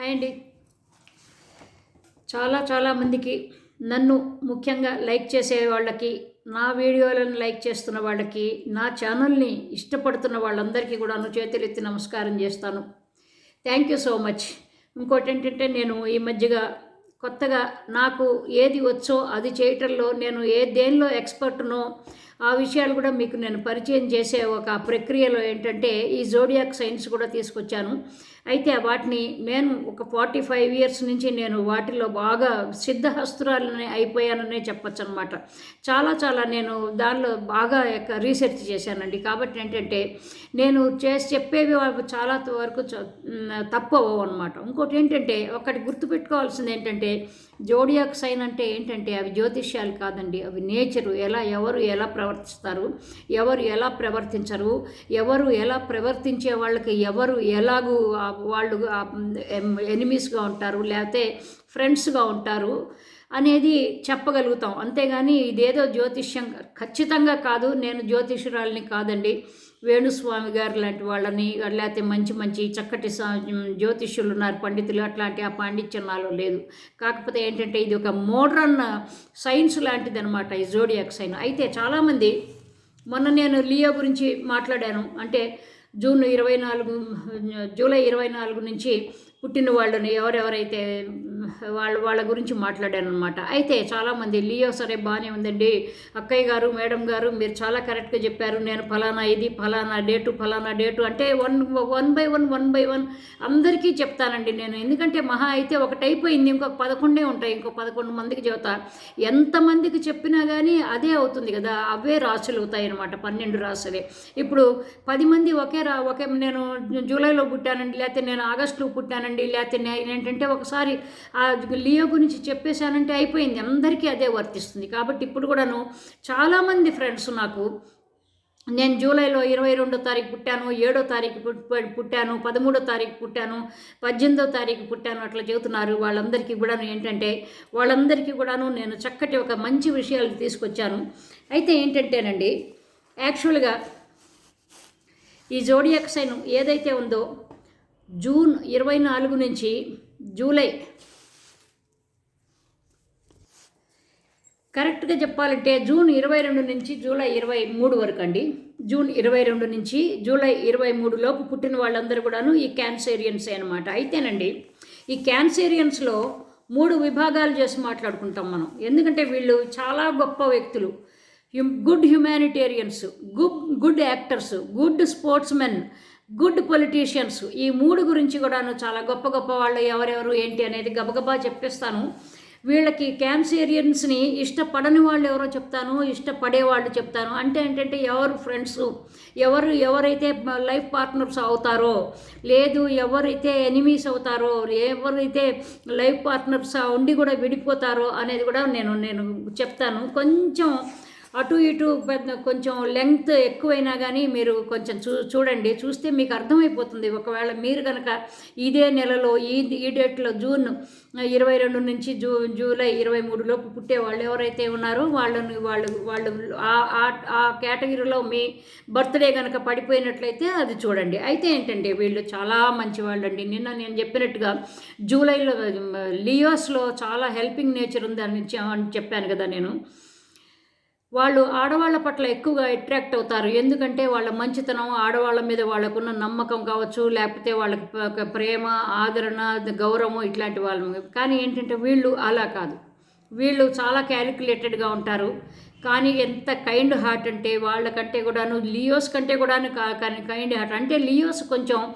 And అండి చాలా చాలా మందికి నన్ను ముఖ్యంగా లైక్ చేసే వాళ్ళకి నా వీడియోలను లైక్ చేస్తున్న వాళ్ళకి నా ఛానల్ని ఇష్టపడుతున్న వాళ్ళందరికీ కూడా చేతులెత్తి నమస్కారం చేస్తాను. థ్యాంక్ యూ సో మచ్ ఇంకోటి ఏంటంటే నేను ఈ మధ్యగా కొత్తగా నాకు ఏది వచ్చో అది చేయటంలో నేను ఏ దేనిలో ఎక్స్పర్ట్నో ఆ విషయాలు కూడా మీకు నేను పరిచయం చేసే ఒక ప్రక్రియలో ఏంటంటే ఈ జోడియాక్ సైన్స్ కూడా తీసుకొచ్చాను. అయితే వాటిని నేను ఒక ఫార్టీ ఫైవ్ ఇయర్స్ నుంచి నేను వాటిలో బాగా సిద్ధహస్తురాలని అయిపోయాననే చెప్పచ్చు అనమాట చాలా చాలా నేను దానిలో బాగా యొక్క రీసెర్చ్ చేశానండి. కాబట్టి ఏంటంటే నేను చేసి చెప్పేవి చాలా వరకు తప్పు అవ్వవు అనమాట ఇంకోటి ఏంటంటే ఒకటి గుర్తుపెట్టుకోవాల్సింది ఏంటంటే జోడియాక్ సైన్ అంటే ఏంటంటే అవి జ్యోతిష్యాలు కాదండి. అవి నేచరు. ఎలా ఎవరు ఎలా ప్రవర్తిస్తారు? ఎవరు ఎలా ప్రవర్తించరు? ఎవరు ఎలా ప్రవర్తించే వాళ్ళకి ఎవరు ఎలాగూ వాళ్ళు ఎనిమీస్గా ఉంటారు? లేకపోతే ఫ్రెండ్స్గా ఉంటారు? అనేది చెప్పగలుగుతాం. అంతేగాని ఇదేదో జ్యోతిష్యం ఖచ్చితంగా కాదు. నేను జ్యోతిషురాలని కాదండి. వేణుస్వామి గారు లాంటి వాళ్ళని లేకపోతే మంచి మంచి చక్కటి జ్యోతిష్యులు ఉన్నారు పండితులు అట్లాంటి ఆ పాండిత్యం నాలో లేదు. కాకపోతే ఏంటంటే ఇది ఒక మోడ్రన్ సైన్స్ లాంటిది అనమాట ఈ జోడియాక్ సైన్. అయితే చాలామంది మొన్న నేను లియో గురించి మాట్లాడాను. అంటే జూన్ ఇరవై నాలుగు జూలై ఇరవై నాలుగు నుంచి పుట్టిన వాళ్ళని ఎవరెవరైతే వాళ్ళ వాళ్ళ గురించి మాట్లాడాను అనమాట అయితే చాలామంది లియో సరే బాగానే ఉందండి. అక్కయ్య గారు మేడం గారు మీరు చాలా కరెక్ట్గా చెప్పారు. నేను ఫలానా ఇది ఫలానా డేటు ఫలానా డేటు అంటే one one by one one by one అందరికీ చెప్తానండి నేను. ఎందుకంటే మహా అయితే ఒకటి అయిపోయింది. ఇంకొక పదకొండే ఉంటాయి. ఇంకో పదకొండు మందికి చెబుతా. ఎంతమందికి చెప్పినా కానీ అదే అవుతుంది కదా. అవే రాసులు అవుతాయి అనమాట పన్నెండు రాసులే. ఇప్పుడు పది మంది ఒకే రా ఒకే నేను జూలైలో పుట్టానండి. లేకపోతే నేను ఆగస్టులో పుట్టానండి. లేకపోతే నేను ఏంటంటే ఒకసారి ఆ లియో గురించి చెప్పేశానంటే అయిపోయింది. అందరికీ అదే వర్తిస్తుంది. కాబట్టి ఇప్పుడు కూడాను చాలామంది ఫ్రెండ్స్ నాకు నేను జూలైలో ఇరవై రెండో తారీఖు పుట్టాను ఏడో తారీఖు పుట్టాను పదమూడో తారీఖు పుట్టాను పద్దెనిమిదో తారీఖు పుట్టాను అట్లా చెబుతున్నారు. వాళ్ళందరికీ కూడాను ఏంటంటే వాళ్ళందరికీ కూడాను నేను చక్కటి ఒక మంచి విషయాలు తీసుకొచ్చాను. అయితే ఏంటంటేనండి యాక్చువల్గా ఈ జోడియాక్ సైన్ ఏదైతే ఉందో జూన్ ఇరవై నాలుగు నుంచి జూలై కరెక్ట్గా చెప్పాలంటే జూన్ ఇరవై రెండు నుంచి జూలై ఇరవై మూడు వరకు అండి జూన్ ఇరవై రెండు నుంచి జూలై ఇరవై మూడు లోపు పుట్టిన వాళ్ళందరూ కూడాను ఈ క్యాన్సేరియన్సే అనమాట అయితేనండి ఈ క్యాన్సేరియన్స్లో మూడు విభాగాలు చేసి మాట్లాడుకుంటాం మనం. ఎందుకంటే వీళ్ళు చాలా గొప్ప వ్యక్తులు. Good humanitarians good good actors good sportsmen good politicians ఈ మూడు గురించి కూడాను చాలా గొప్ప గొప్ప వాళ్ళు ఎవరెవరు ఏంటి అనేది గబగబా చెప్పేస్తాను. వీళ్ళకి క్యాన్సేరియన్స్ని ఇష్టపడని వాళ్ళు ఎవరో చెప్తాను ఇష్టపడే వాళ్ళు చెప్తాను. అంటే ఏంటంటే ఎవరు ఫ్రెండ్స్ ఎవరు ఎవరైతే లైఫ్ పార్ట్నర్స్ అవుతారో లేదు ఎవరైతే ఎనిమీస్ అవుతారో ఎవరైతే లైఫ్ పార్ట్నర్స్ ఉండి కూడా విడిపోతారో అనేది కూడా నేను నేను చెప్తాను. కొంచెం అటు ఇటు కొంచెం లెంగ్త్ ఎక్కువైనా కానీ మీరు కొంచెం చూ చూడండి. చూస్తే మీకు అర్థమైపోతుంది. ఒకవేళ మీరు కనుక ఇదే నెలలో ఈ ఈ డేట్లో జూన్ ఇరవై రెండు నుంచి జూ జూలై ఇరవై మూడులోపు పుట్టే వాళ్ళు ఎవరైతే ఉన్నారో వాళ్ళని వాళ్ళు వాళ్ళు ఆ- ఆ- కేటగిరీలో మీ బర్త్డే కనుక పడిపోయినట్లయితే అది చూడండి. అయితే ఏంటంటే వీళ్ళు చాలా మంచి వాళ్ళండి నిన్న నేను చెప్పినట్టుగా జూలైలో లియోస్లో చాలా హెల్పింగ్ నేచర్ ఉంది అని చెప్పాను కదా నేను. వాళ్ళు ఆడవాళ్ళ పట్ల ఎక్కువగా అట్రాక్ట్ అవుతారు. ఎందుకంటే వాళ్ళ మంచితనం ఆడవాళ్ళ మీద వాళ్ళకున్న నమ్మకం కావచ్చు లేకపోతే వాళ్ళకి ప్రేమ ఆదరణ గౌరవం ఇట్లాంటి వాళ్ళు కానీ ఏంటంటే వీళ్ళు అలా కాదు. వీళ్ళు చాలా క్యాలిక్యులేటెడ్గా ఉంటారు. కానీ ఎంత కైండ్ హార్ట్ అంటే వాళ్ళకంటే కూడాను లియోస్ కంటే కూడాను కా- కానీ కైండ్ హార్ట్ అంటే లియోస్ కొంచెం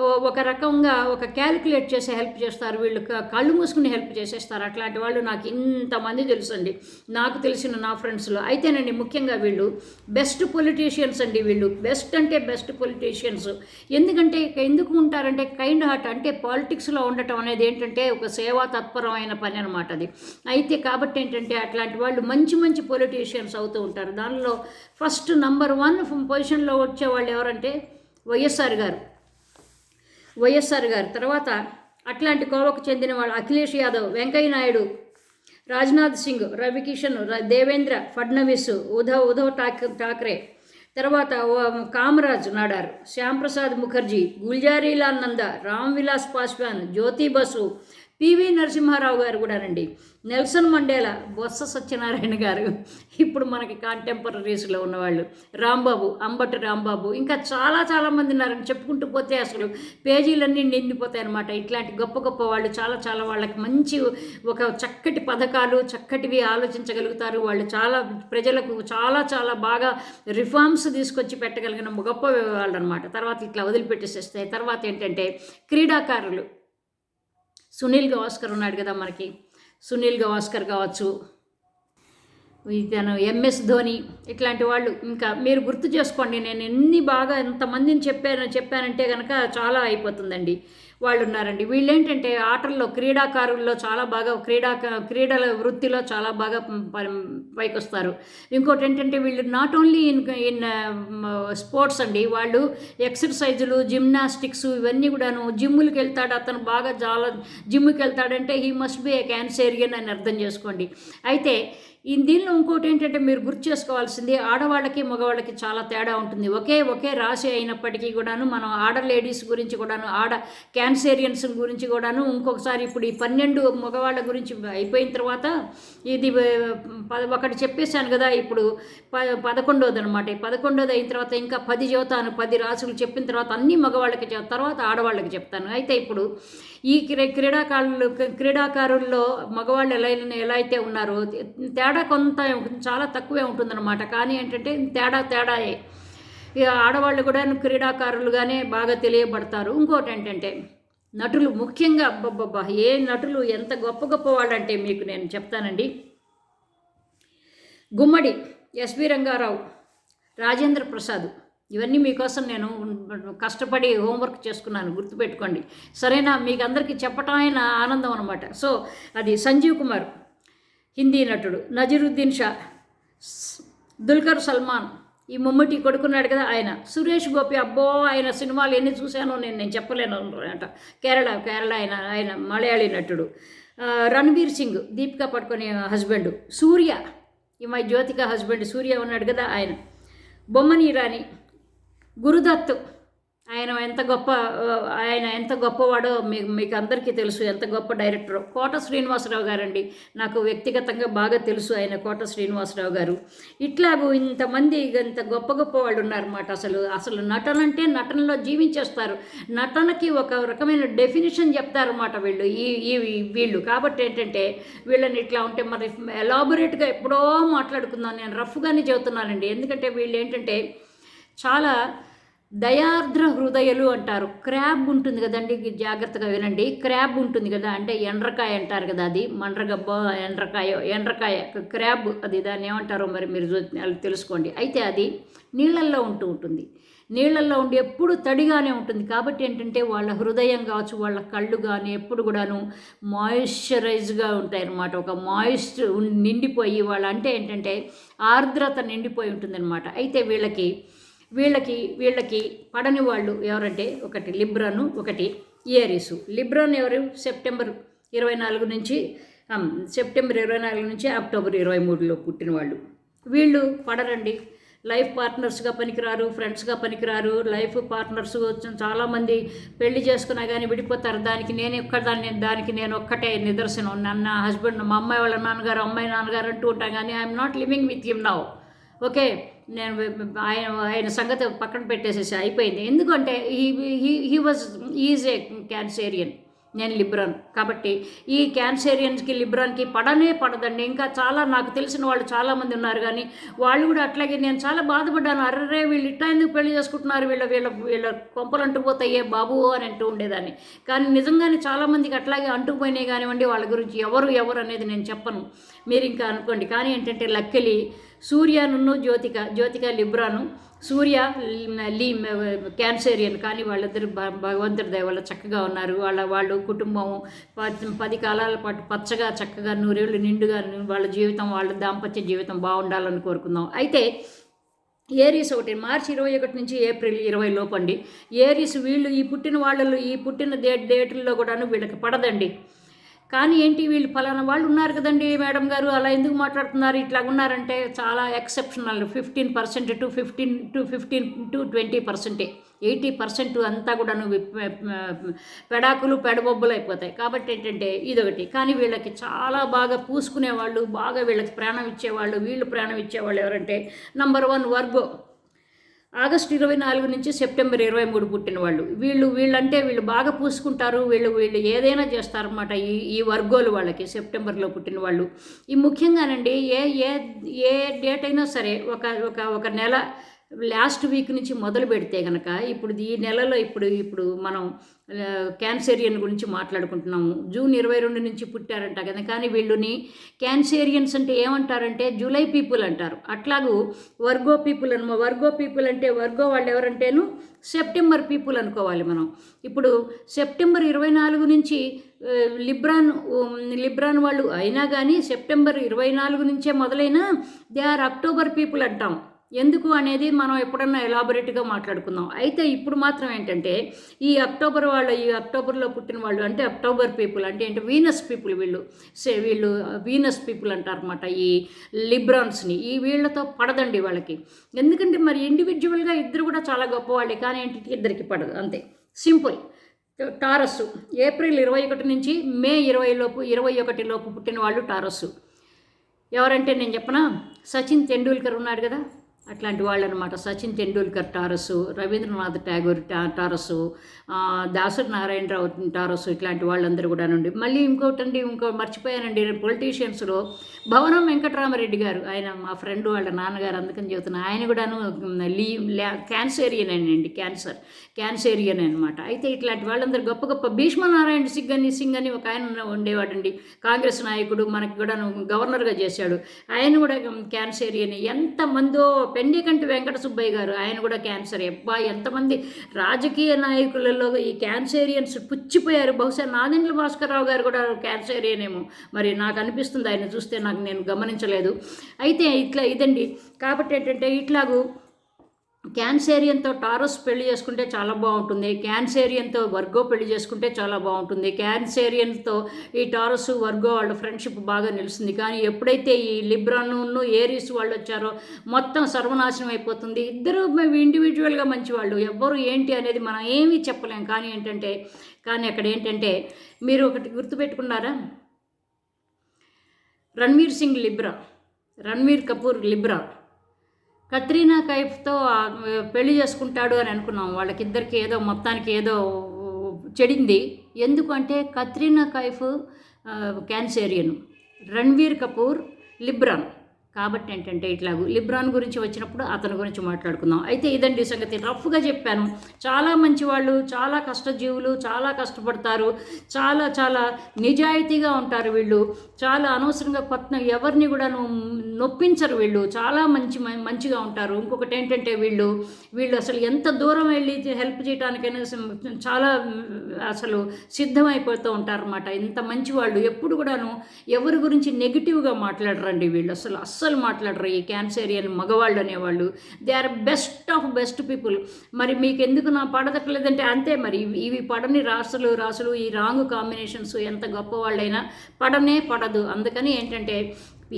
ఒక రకంగా ఒక క్యాలిక్యులేట్ చేసి హెల్ప్ చేస్తారు. వీళ్ళు కళ్ళు మూసుకుని హెల్ప్ చేసేస్తారు. అట్లాంటి వాళ్ళు నాకు ఇంతమంది తెలుసండి. నాకు తెలిసిన నా ఫ్రెండ్స్లో అయితేనండి ముఖ్యంగా వీళ్ళు బెస్ట్ పొలిటీషియన్స్ అండి వీళ్ళు. బెస్ట్ అంటే బెస్ట్ పొలిటీషియన్స్. ఎందుకంటే ఎందుకు ఉంటారంటే కైండ్ హార్ట్ అంటే పాలిటిక్స్లో ఉండటం అనేది ఏంటంటే ఒక సేవా తత్పరమైన పని అనమాట అది. అయితే కాబట్టి ఏంటంటే అట్లాంటి వాళ్ళు మంచి మంచి పొలిటీషియన్స్ అవుతూ ఉంటారు. దానిలో ఫస్ట్ నంబర్ వన్ పొజిషన్లో వచ్చే వాళ్ళు ఎవరంటే వైఎస్ఆర్ గారు. వైఎస్ఆర్ గారు. తర్వాత అట్లాంటి కోవకు చెందిన వాళ్ళు అఖిలేష్ యాదవ్ వెంకయ్య నాయుడు రాజ్నాథ్ సింగ్ రవికిషన్ దేవేంద్ర ఫడ్నవీస్ ఉద్ధవ్ ఉద్ధవ్ ఠాక్ ఠాక్రే. తర్వాత కామరాజ్ నాడార్. శ్యాంప్రసాద్ ముఖర్జీ గుల్జారీలాల్ నంద రామ్ విలాస్ పాస్వాన్ జ్యోతి బసు పివి నరసింహారావు గారు కూడానండి. నెల్సన్ మండేలా బొత్స సత్యనారాయణ గారు. ఇప్పుడు మనకి కాంటెంపరీస్లో ఉన్నవాళ్ళు. రాంబాబు అంబటి రాంబాబు. ఇంకా చాలా చాలా మంది ఉన్నారని చెప్పుకుంటూ పోతే అసలు పేజీలన్నీ నిండిపోతాయి అనమాట ఇట్లాంటి గొప్ప గొప్ప వాళ్ళు చాలా చాలా వాళ్ళకి మంచి ఒక చక్కటి పథకాలు చక్కటివి ఆలోచించగలుగుతారు. వాళ్ళు చాలా ప్రజలకు చాలా చాలా బాగా రిఫార్మ్స్ తీసుకొచ్చి పెట్టగలిగిన గొప్ప వాళ్ళు అనమాట తర్వాత ఇట్లా వదిలిపెట్టేసేస్తాయి. తర్వాత ఏంటంటే క్రీడాకారులు. సునీల్ గవాస్కర్ ఉన్నాడు కదా మనకి. సునీల్ గవాస్కర్ కావచ్చు ఇతను ఎంఎస్ ధోని ఇట్లాంటి వాళ్ళు. ఇంకా మీరు గుర్తు చేసుకోండి నేను ఎన్ని బాగా ఎంతమందిని చెప్పాను చెప్పానంటే కనుక చాలా అయిపోతుందండి. వాళ్ళు ఉన్నారండి వీళ్ళు ఏంటంటే ఆటల్లో క్రీడాకారుల్లో చాలా బాగా క్రీడా క్రీడల వృత్తిలో చాలా బాగా పైకొస్తారు పైకి వస్తారు ఇంకోటి ఏంటంటే వీళ్ళు not only in in sports అండి వాళ్ళు ఎక్సర్సైజులు జిమ్నాస్టిక్స్ ఇవన్నీ కూడాను జిమ్ములకి వెళ్తాడు అతను బాగా చాలా జిమ్కి వెళ్తాడంటే he must be a Cancerian అని అర్థం చేసుకోండి. అయితే ఈ దీనిలో ఇంకోటి ఏంటంటే మీరు గుర్తు చేసుకోవాల్సింది ఆడవాళ్ళకి మగవాళ్ళకి చాలా తేడా ఉంటుంది. ఒకే ఒకే రాశి అయినప్పటికీ కూడాను మనం ఆడ లేడీస్ గురించి కూడాను ఆడ క్యాన్సేరియన్స్ గురించి కూడాను ఇంకొకసారి ఇప్పుడు ఈ పన్నెండు మగవాళ్ళ గురించి అయిపోయిన తర్వాత ఇది ఒకటి చెప్పేశాను కదా ఇప్పుడు ప పదకొండోది అనమాట ఈ పదకొండోది అయిన తర్వాత ఇంకా పది చెబుతాను పది రాసులు చెప్పిన తర్వాత అన్ని మగవాళ్ళకి తర్వాత ఆడవాళ్ళకి చెప్తాను. అయితే ఇప్పుడు ఈ క్రీ క్రీడాకారులు క్రీడాకారుల్లో మగవాళ్ళు ఎలా ఎలా అయితే ఉన్నారో తేడా కొంత చాలా తక్కువే ఉంటుందన్నమాట. కానీ ఏంటంటే తేడా తేడాయే. ఇక ఆడవాళ్ళు కూడా క్రీడాకారులుగానే బాగా తెలియబడతారు. ఇంకోటి ఏంటంటే నటులు ముఖ్యంగా అబ్బబ్బబ్బా ఏ నటులు ఎంత గొప్ప గొప్ప వాళ్ళంటే మీకు నేను చెప్తానండి. గుమ్మడి ఎస్వి రంగారావు రాజేంద్ర ప్రసాద్ ఇవన్నీ మీకోసం నేను కష్టపడి హోంవర్క్ చేసుకున్నాను గుర్తుపెట్టుకోండి. సరేనా? మీకు అందరికీ చెప్పటం ఆనందం అనమాట సో అది సంజీవ్ కుమార్ హిందీ నటుడు నజరుద్దీన్ షా దుల్కర్ సల్మాన్ ఈ మమ్మటి కొడుకున్నాడు కదా ఆయన. సురేష్ గోపి అబ్బో ఆయన సినిమాలు ఎన్ని చూశానో నేను నేను చెప్పలేను అంట కేరళ కేరళ ఆయన ఆయన మలయాళీ నటుడు. ఆ, రణబీర్ సింగ్ దీపికా పట్టుకునే హస్బెండ్. సూర్య ఈ మా జ్యోతిక హస్బెండ్ సూర్య ఉన్నాడు కదా ఆయన. బొమ్మని రాణి. గురుదత్తు ఆయన ఎంత గొప్ప ఆయన ఎంత గొప్పవాడో మీకు మీకు అందరికీ తెలుసు. ఎంత గొప్ప డైరెక్టర్. కోట శ్రీనివాసరావు గారండి. నాకు వ్యక్తిగతంగా బాగా తెలుసు ఆయన కోట శ్రీనివాసరావు గారు. ఇట్లాగూ ఇంతమంది ఇంత గొప్ప గొప్ప వాళ్ళు ఉన్నారన్నమాట. అసలు అసలు నటన అంటే నటనలో జీవించేస్తారు. నటనకి ఒక రకమైన డెఫినేషన్ చెప్తారన్నమాట వీళ్ళు. ఈ ఈ వీళ్ళు. కాబట్టి ఏంటంటే వీళ్ళని ఇట్లా ఉంటే మరి ఎలాబొరేట్గా ఎప్పుడో మాట్లాడుకుందాం. నేను రఫ్గానే చెబుతున్నానండి. ఎందుకంటే వీళ్ళు ఏంటంటే చాలా దయార్ద్ర హృదయలు అంటారు. క్రాబ్ ఉంటుంది కదండి జాగ్రత్తగా వినండి. క్రాబ్ ఉంటుంది కదా అంటే ఎండ్రకాయ అంటారు కదా అది. మండ్రగబ్బ ఎండ్రకాయ ఎండ్రకాయ క్రాబ్ అది దాన్ని ఏమంటారో మరి మీరు తెలుసుకోండి. అయితే అది నీళ్ళల్లో ఉంటూ ఉంటుంది. నీళ్ళల్లో ఉండి ఎప్పుడు తడిగానే ఉంటుంది. కాబట్టి ఏంటంటే వాళ్ళ హృదయం కావచ్చు వాళ్ళ కళ్ళు కానీ ఎప్పుడు కూడాను మాయిశ్చరైజ్గా ఉంటాయి అన్నమాట ఒక మాయిశ్చర్ నిండిపోయి వాళ్ళ అంటే ఏంటంటే ఆర్ద్రత నిండిపోయి ఉంటుందన్నమాట. అయితే వీళ్ళకి వీళ్ళకి వీళ్ళకి పడని వాళ్ళు ఎవరంటే ఒకటి లిబ్రాను ఒకటి ఇయరీసు లిబ్రాన్ ఎవరు? సెప్టెంబర్ ఇరవై నాలుగు నుంచి సెప్టెంబర్ ఇరవై నాలుగు నుంచి అక్టోబర్ ఇరవై మూడులో పుట్టిన వాళ్ళు. వీళ్ళు పడరండి. లైఫ్ పార్ట్నర్స్గా పనికిరారు ఫ్రెండ్స్గా పనికిరారు. లైఫ్ పార్ట్నర్స్ చాలామంది పెళ్ళి చేసుకున్నా కానీ విడిపోతారు. దానికి నేను ఒక్కదాన్ని దానికి నేను ఒక్కటే నిదర్శనం. నన్న హస్బెండ్ మా అమ్మాయి వాళ్ళ నాన్నగారు అమ్మాయి నాన్నగారు అంటూ ఉంటాం కానీ I'm not living with him now okay? నేను ఆయన ఆయన సంగతి పక్కన పెట్టేసేసి అయిపోయింది. ఎందుకంటే he he was is a Cancerian నేను లిబ్రాన్. కాబట్టి ఈ క్యాన్సేరియన్స్కి లిబ్రాన్కి పడనే పడదండి. ఇంకా చాలా నాకు తెలిసిన వాళ్ళు చాలామంది ఉన్నారు కానీ వాళ్ళు కూడా అట్లాగే నేను చాలా బాధపడ్డాను. అర్రే వీళ్ళు ఇట్లా ఎందుకు పెళ్ళి చేసుకుంటున్నారు? వీళ్ళ వీళ్ళ వీళ్ళ కొంపలు అంటుకుపోతాయే బాబు అని అంటూ ఉండేదాన్ని. కానీ నిజంగానే చాలామందికి అట్లాగే అంటుకుపోయినాయి కానివ్వండి వాళ్ళ గురించి ఎవరు ఎవరు అనేది నేను చెప్పను. మీరు ఇంకా అనుకోండి. కానీ ఏంటంటే లక్కలి సూర్యను జ్యోతిక జ్యోతిక లిబ్రాను. సూర్య లీ క్యాన్సేరియన్ కానీ వాళ్ళిద్దరు భ- భగవంతుడి దయ వల్ల చక్కగా ఉన్నారు. వాళ్ళ వాళ్ళు కుటుంబం ప- పది కాలాల పాటు పచ్చగా చక్కగా నూరేళ్ళు నిండుగా వాళ్ళ జీవితం వాళ్ళ దాంపత్య జీవితం బాగుండాలని కోరుకుందాం. అయితే ఏరీస్ ఒకటి మార్చి ఇరవై ఒకటి నుంచి ఏప్రిల్ ఇరవై లోపండి. అండి ఏరీస్ వీళ్ళు ఈ పుట్టిన వాళ్ళు ఈ పుట్టిన డే డేట్లలో కూడాను వీళ్ళకి పడదండి. కానీ ఏంటి వీళ్ళు ఫలానా వాళ్ళు ఉన్నారు కదండి మేడం గారు అలా ఎందుకు మాట్లాడుతున్నారు? ఇట్లా ఉన్నారంటే చాలా exceptional fifteen percent to fifteen to fifteen to twenty పర్సెంటే ఎయిటీ పర్సెంట్ అంతా కూడా నువ్వు పెడాకులు పెడబొబ్బులు అయిపోతాయి. కాబట్టి ఏంటంటే ఇదొకటి. కానీ వీళ్ళకి చాలా బాగా పూసుకునే వాళ్ళు బాగా వీళ్ళకి ప్రాణం ఇచ్చేవాళ్ళు వీళ్ళు ప్రాణం ఇచ్చేవాళ్ళు ఎవరంటే నంబర్ వన్ వర్గో. ఆగస్టు ఇరవై నాలుగు నుంచి సెప్టెంబర్ ఇరవై మూడు పుట్టిన వాళ్ళు వీళ్ళు వీళ్ళంటే వీళ్ళు బాగా పూసుకుంటారు వీళ్ళు వీళ్ళు ఏదైనా చేస్తారన్నమాట ఈ ఈ వర్గోలు వాళ్ళకి సెప్టెంబర్లో పుట్టిన వాళ్ళు ఈ ముఖ్యంగానండి ఏ ఏ ఏ డేట్ అయినా సరే ఒక ఒక ఒక నెల లాస్ట్ వీక్ నుంచి మొదలు పెడితే కనుక ఇప్పుడు ఈ నెలలో ఇప్పుడు ఇప్పుడు మనం క్యాన్సేరియన్ గురించి మాట్లాడుకుంటున్నాము. జూన్ ఇరవై రెండు నుంచి పుట్టారంట కదా. కానీ వీళ్ళుని క్యాన్సేరియన్స్ అంటే ఏమంటారంటే జూలై పీపుల్ అంటారు. అట్లాగూ వర్గో పీపుల్ అనమా వర్గో పీపుల్ అంటే వర్గో వాళ్ళు ఎవరంటేను? సెప్టెంబర్ పీపుల్ అనుకోవాలి మనం. ఇప్పుడు సెప్టెంబర్ ఇరవై నాలుగు నుంచి లిబ్రాన్ లిబ్రాన్ వాళ్ళు అయినా కానీ సెప్టెంబర్ ఇరవై నాలుగు నుంచే మొదలైన దే ఆర్ అక్టోబర్ పీపుల్ అంటాం. ఎందుకు అనేది మనం ఎప్పుడన్నా ఎలాబొరేట్గా మాట్లాడుకుందాం. అయితే ఇప్పుడు మాత్రం ఏంటంటే ఈ అక్టోబర్ వాళ్ళు ఈ అక్టోబర్లో పుట్టిన వాళ్ళు అంటే అక్టోబర్ పీపుల్ అంటే ఏంటి? వీనస్ పీపుల్ వీళ్ళు. సే వీళ్ళు వీనస్ పీపుల్ అంటారనమాట ఈ లిబ్రాన్స్ని. ఈ వీళ్ళతో పడదండి వాళ్ళకి. ఎందుకంటే మరి ఇండివిజువల్గా ఇద్దరు కూడా చాలా గొప్పవాళ్ళే. కానీ ఏంటి? ఇద్దరికి పడదు. అంతే. సింపుల్. టారస్ ఏప్రిల్ ఇరవై ఒకటి నుంచి మే ఇరవై లోపు ఇరవై ఒకటి లోపు పుట్టిన వాళ్ళు టారస్సు. ఎవరంటే నేను చెప్పనా? సచిన్ తెండూల్కర్ ఉన్నాడు కదా? అట్లాంటి వాళ్ళు అనమాట సచిన్ టెండూల్కర్ టారసు రవీంద్రనాథ్ ఠాగూర్ టా టారస్ దాసరి నారాయణరావు టారస్ ఇట్లాంటి వాళ్ళందరూ కూడా నుండి మళ్ళీ ఇంకోటండి ఇంకో మర్చిపోయానండి పొలిటీషియన్స్లో భవనం వెంకటరామరెడ్డి గారు ఆయన మా ఫ్రెండ్ వాళ్ళ నాన్నగారు అందుకని చెబుతున్నా ఆయన కూడాను లీ క్యాన్సేరియన్ అండి క్యాన్సర్ క్యాన్సేరియన్ అనమాట అయితే ఇట్లాంటి వాళ్ళందరూ గొప్ప గొప్ప భీష్మనారాయణ సింగ్ అని సింగ్ అని ఒక ఆయన ఉండేవాడండి. కాంగ్రెస్ నాయకుడు మనకి కూడాను గవర్నర్గా చేశాడు. ఆయన కూడా క్యాన్సేరియన్ ఎంతమందో పెండికంటి వెంకట సుబ్బయ్య గారు ఆయన కూడా క్యాన్సర్. అబ్బా ఎంతమంది రాజకీయ నాయకులలో ఈ క్యాన్సేరియన్స్ పుచ్చిపోయారు. బహుశా నాదెండ్ల భాస్కర్రావు గారు కూడా క్యాన్సేరియనేమో. మరి నాకు అనిపిస్తుంది ఆయన చూస్తే నాకు నేను గమనించలేదు. అయితే ఇట్లా ఇదండి. కాబట్టి ఏంటంటే ఇట్లాగూ క్యాన్సేరియన్తో టారస్ పెళ్ళి చేసుకుంటే చాలా బాగుంటుంది. క్యాన్సేరియన్తో వర్గో పెళ్ళి చేసుకుంటే చాలా బాగుంటుంది. క్యాన్సేరియన్తో ఈ టారస్ వర్గో వాళ్ళ ఫ్రెండ్షిప్ బాగా నిలుస్తుంది. కానీ ఎప్పుడైతే ఈ లిబ్రాను ఏరీస్ వాళ్ళు వచ్చారో మొత్తం సర్వనాశనం అయిపోతుంది. ఇద్దరు ఇండివిజువల్గా మంచి వాళ్ళు ఎవ్వరు ఏంటి అనేది మనం ఏమీ చెప్పలేం. కానీ ఏంటంటే కానీ అక్కడ ఏంటంటే మీరు ఒకటి గుర్తుపెట్టుకున్నారా? రణ్వీర్ సింగ్ లిబ్రా. రణ్వీర్ కపూర్ లిబ్రా. కత్రీనా కైఫ్తో పెళ్ళి చేసుకుంటాడు అని అనుకున్నాం. వాళ్ళకిద్దరికి ఏదో మొత్తానికి ఏదో చెడింది. ఎందుకంటే కత్రీనా కైఫ్ క్యాన్సేరియన్. రణ్వీర్ కపూర్ లిబ్రాన్. కాబట్టి ఏంటంటే ఇట్లాగూ లిబ్రాన్ గురించి వచ్చినప్పుడు అతని గురించి మాట్లాడుకుందాం. అయితే ఇదండి సంగతి. రఫ్గా చెప్పాను. చాలా మంచి వాళ్ళు చాలా కష్టజీవులు చాలా కష్టపడతారు చాలా చాలా నిజాయితీగా ఉంటారు వీళ్ళు. చాలా అనవసరంగా కొత్త ఎవరిని కూడా నొప్పించరు వీళ్ళు. చాలా మంచి మంచిగా ఉంటారు. ఇంకొకటి ఏంటంటే వీళ్ళు వీళ్ళు అసలు ఎంత దూరం వెళ్ళి హెల్ప్ చేయడానికైనా చాలా అసలు సిద్ధమైపోతూ ఉంటారన్నమాట. ఇంత మంచి వాళ్ళు ఎప్పుడు కూడాను ఎవరి గురించి నెగిటివ్గా మాట్లాడరండి వీళ్ళు. అసలు అస్సలు మాట్లాడరు ఈ క్యాన్సేరియన్ మగవాళ్ళు అనేవాళ్ళు. They are best of best people మరి మీకు ఎందుకు నా పడదట్లేదంటే అంతే మరి. ఇవి పడని రాసులు రాసులు ఈ రాంగ్ కాంబినేషన్స్ ఎంత గొప్ప వాళ్ళైనా పడనే పడదు. అందుకని ఏంటంటే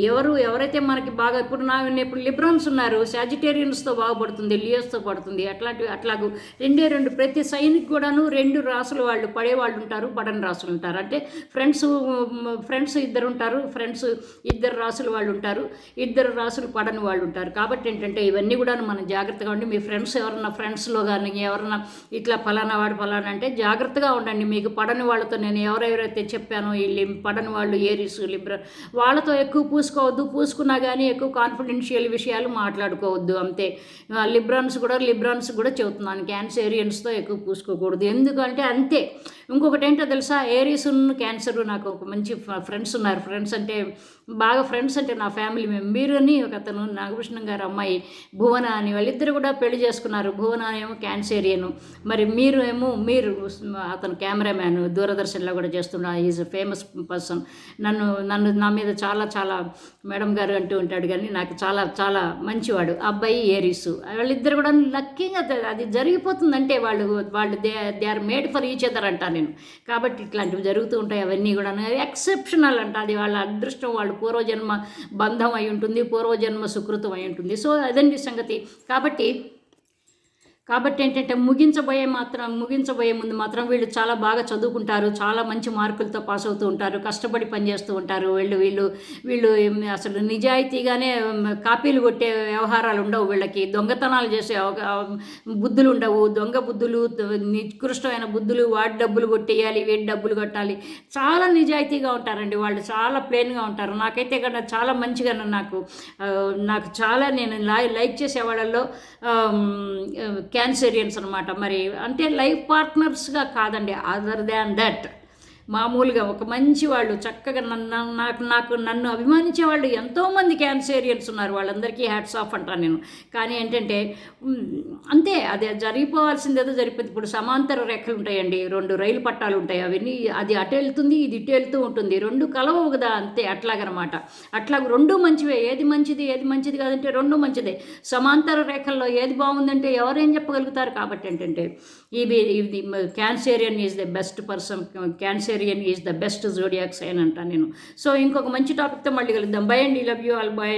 ఎవరు ఎవరైతే మనకి బాగా ఇప్పుడు నా ఇప్పుడు లిబ్రన్స్ ఉన్నారు సాజిటేరియన్స్తో బాగుపడుతుంది లియోస్తో పడుతుంది అట్లాంటివి అట్లాగూ రెండే రెండు ప్రతి సైనిక్ కూడాను రెండు రాసులు వాళ్ళు పడేవాళ్ళు ఉంటారు పడని రాసులు ఉంటారు. అంటే ఫ్రెండ్స్ ఫ్రెండ్స్ ఇద్దరు ఉంటారు ఫ్రెండ్స్ ఇద్దరు రాసులు వాళ్ళు ఉంటారు ఇద్దరు రాసులు పడని వాళ్ళు ఉంటారు. కాబట్టి ఏంటంటే ఇవన్నీ కూడా మనం జాగ్రత్తగా ఉండి మీ ఫ్రెండ్స్ ఎవరన్నా ఫ్రెండ్స్లో కానీ ఎవరన్నా ఇట్లా ఫలానా వాడు ఫలానా అంటే జాగ్రత్తగా ఉండండి. మీకు పడని వాళ్ళతో నేను ఎవరెవరైతే చెప్పానో ఈ పడని వాళ్ళు ఏరిస్ లిబ్ర వాళ్ళతో ఎక్కువ పూసుకోవద్దు పూసుకున్నా కానీ ఎక్కువ కాన్ఫిడెన్షియల్ విషయాలు మాట్లాడుకోవద్దు అంతే. లిబ్రాన్స్ కూడా లిబ్రాన్స్ కూడా చెబుతున్నాను క్యాన్సేరియన్స్తో ఎక్కువ పూసుకోకూడదు. ఎందుకంటే అంతే. ఇంకొకటి ఏంటో తెలుసా? ఏరియస్ క్యాన్సర్ నాకు ఒక మంచి ఫ్రెండ్స్ ఉన్నారు. ఫ్రెండ్స్ అంటే బాగా ఫ్రెండ్స్ అంటే నా ఫ్యామిలీ మేము మీరు అని ఒక అతను నాగభూషణం గారు అమ్మాయి భువన అని వాళ్ళిద్దరు కూడా పెళ్ళి చేసుకున్నారు. భువన ఏమో క్యాన్సేరియను మరి మీరు ఏమో మీరు అతను కెమెరామ్యాన్ దూరదర్శన్లో కూడా చేస్తున్న ఈజ్ ఫేమస్ పర్సన్ నన్ను నన్ను నా మీద చాలా చాలా మేడం గారు అంటూ ఉంటాడు కానీ నాకు చాలా చాలా మంచివాడు. అబ్బాయి ఏరీసు. వాళ్ళిద్దరు కూడా లక్కీగా అది జరిగిపోతుందంటే వాళ్ళు వాళ్ళు they they are made for each other అంటా నేను. కాబట్టి ఇట్లాంటివి జరుగుతూ ఉంటాయి అవన్నీ కూడా ఎక్సెప్షనల్ అంట. అది వాళ్ళ అదృష్టం వాళ్ళ పూర్వజన్మ బంధం అయి ఉంటుంది పూర్వజన్మ సుకృతం అయి ఉంటుంది. సో అదండి సంగతి. కాబట్టి కాబట్టి ఏంటంటే ముగించబోయే మాత్రం ముగించబోయే ముందు మాత్రం వీళ్ళు చాలా బాగా చదువుకుంటారు చాలా మంచి మార్కులతో పాస్ అవుతూ ఉంటారు కష్టపడి పనిచేస్తూ ఉంటారు. వీళ్ళు వీళ్ళు వీళ్ళు అసలు నిజాయితీగానే కాపీలు కొట్టే వ్యవహారాలు ఉండవు వీళ్ళకి. దొంగతనాలు చేసే అవగా- బుద్ధులు ఉండవు. దొంగ బుద్ధులు నికృష్టమైన బుద్ధులు వాడి డబ్బులు కొట్టేయాలి వీడి డబ్బులు కట్టాలి. చాలా నిజాయితీగా ఉంటారండి వాళ్ళు. చాలా ప్లెయిన్గా ఉంటారు. నాకైతే కన్నా చాలా మంచిగా నాకు నాకు చాలా నేను లై లైక్ చేసే వాళ్ళల్లో క్యాన్సరియన్స్ అనమాట మరి అంటే లైఫ్ పార్ట్నర్స్గా కాదండి అదర్ దాన్ దట్ మామూలుగా ఒక మంచి వాళ్ళు చక్కగా నన్ను నాకు నాకు నన్ను అభిమానించే వాళ్ళు ఎంతోమంది క్యాన్సేరియన్స్ ఉన్నారు. వాళ్ళందరికీ హ్యాట్స్ ఆఫ్ అంటాను నేను. కానీ ఏంటంటే అంతే అదే జరిగిపోవాల్సిందేదో జరిపోతుంది ఇప్పుడు సమాంతర రేఖలు ఉంటాయండి. రెండు రైలు పట్టాలు ఉంటాయి. అవన్నీ అది అటు వెళ్తుంది ఇది ఇటు వెళ్తూ ఉంటుంది. రెండు కలవవు కదా అంతే అట్లాగనమాట. అట్లా రెండు మంచివే. ఏది మంచిది ఏది మంచిది కాదంటే రెండు మంచిదే. సమాంతర రేఖల్లో ఏది బాగుందంటే ఎవరేం చెప్పగలుగుతారు? కాబట్టి ఏంటంటే ఇది ఇది Cancerian is the best person. Cancer Cancerian is the best zodiac sign అంటాను నేను. సో ఇంకొక మంచి టాపిక్తో మళ్ళీ కలుద్దాం. Bye and. Love you all bye